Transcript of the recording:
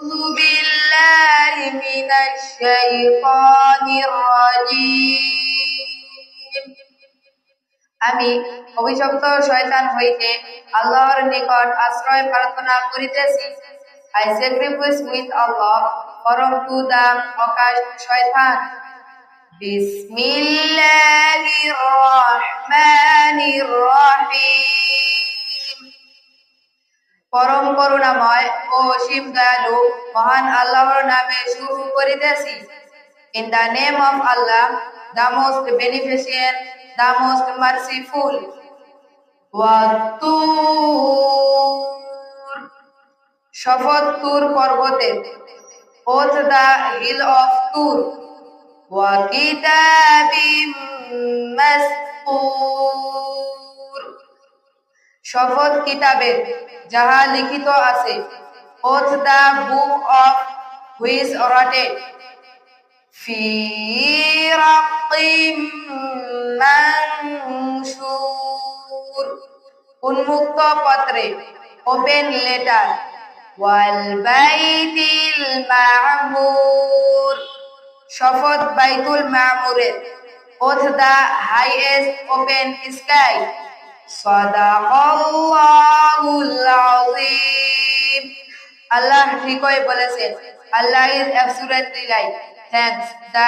أعوذ بالله من الشيطان الرجيم আমি অভিশপ্ত শয়তান হইতে আল্লাহর নিকট আশ্রয় প্রার্থনা করিতেছি I sacrifice with Allah from to the accursed শয়তান বিসমিল্লাহির রহমানির রহিম পরম করুণাময় ও অসীম দয়ালু, মহান আল্লাহর নামে শুরু করিতেছি in the name of Allah the most beneficent the most merciful শপথ তুর পর্বতে ওথ দ্য হিল অফ তুর। ওয়াকিতাবিম মাসকুর শপথ কিতাবের যাহা লিখিত আছে oath the book of which wrote ফি রাকিম মানশুর উন্মুক্ত পত্রে ওপেন লেটার ওয়াল বাইতিল মামুর শপথ বাইতুল মামুরের oath the highest open sky আল্লাহ ঠিকই বলেছেন। Allah is absolutely right thanks the